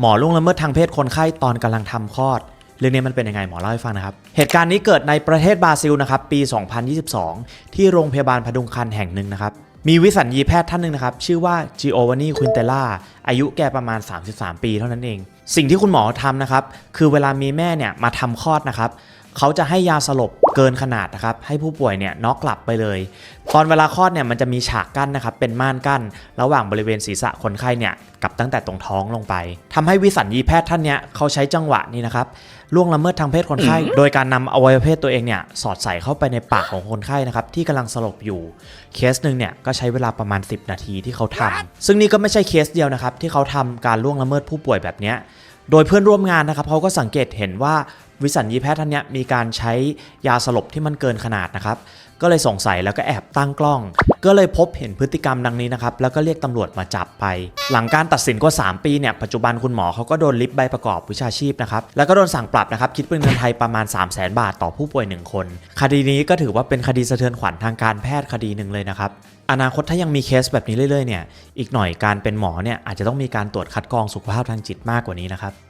หมอล่วงละเมิดทางเพศคนไข้ตอนกำลังทำคลอด เรื่องนี้มันเป็นยังไงหมอเล่าให้ฟังนะครับ เหตุการณ์นี้เกิดในประเทศบราซิลนะครับปี 2022 ที่โรงพยาบาลพดุงคันแห่งหนึ่งนะครับมีวิสัญญีแพทย์ท่านหนึ่งนะครับ ชื่อว่าจิโอวานีควินเตล่าอายุแกประมาณ 33 ปีเท่านั้นเอง สิ่งที่คุณหมอทำนะครับ คือเวลามีแม่เนี่ยมาทำคลอดนะครับ เขาจะให้ยาสลบเกินขนาดนะครับ ให้ผู้ป่วยเนี่ยน็อกหลับไปเลย ตอนเวลาคลอดเนี่ยมันจะมีฉากกั้นนะครับ เป็นม่านกั้น ระหว่างบริเวณศีรษะคนไข้เนี่ยกับตั้งแต่ตรงท้องลงไปทำให้วิสัญญีแพทย์ท่านเนี้ยเขาใช้จังหวะนี้นะครับล่วงละเมิดทางเพศคนไข้ โดยการนำอวัยวะเพศตัวเองเนี่ยสอดใส่เข้าไปในปากของคนไข้นะครับที่กำลังสลบอยู่ เคสหนึ่งเนี่ยก็ใช้เวลาประมาณ 10 นาทีที่เขาทำซึ่งนี่ก็ไม่ใช่เคสเดียวนะครับที่เขาทำการล่วงละเมิดผู้ป่วยแบบเนี้ยโดยเพื่อนร่วมงานนะครับเขาก็สังเกตเห็นว่า วิสัญญีแพทย์ท่านเนี้ยมีการใช้ยาสลบที่มันเกินขนาดนะครับ ก็เลยสงสัยแล้วก็แอบตั้งกล้อง ก็เลยพบเห็นพฤติกรรมดังนี้นะครับ แล้วก็เรียกตำรวจมาจับไป หลังการตัดสินกว่า 3 ปีเนี่ย ปัจจุบันคุณหมอเขาก็โดนลิฟใบประกอบวิชาชีพนะครับ แล้วก็โดนสั่งปรับนะครับ คิดเป็นเงินไทยประมาณ 3 0 0 0 0 0 บาทต่อผู้ป่วย 1 คน คดีนี้ก็ถือว่าเป็นคดีสะเทือนขวัญทางการแพทย์คดีหนึ่งเลยนะครับอนาคตถ้ายังมีเคสแบบนี้เรื่อยๆเนี่ย อีกหน่อยการเป็นหมอเนี่ยอาจจะต้องมีการตรวจคัดกรองสุขภาพทางจิตมากกว่านี้นะครับ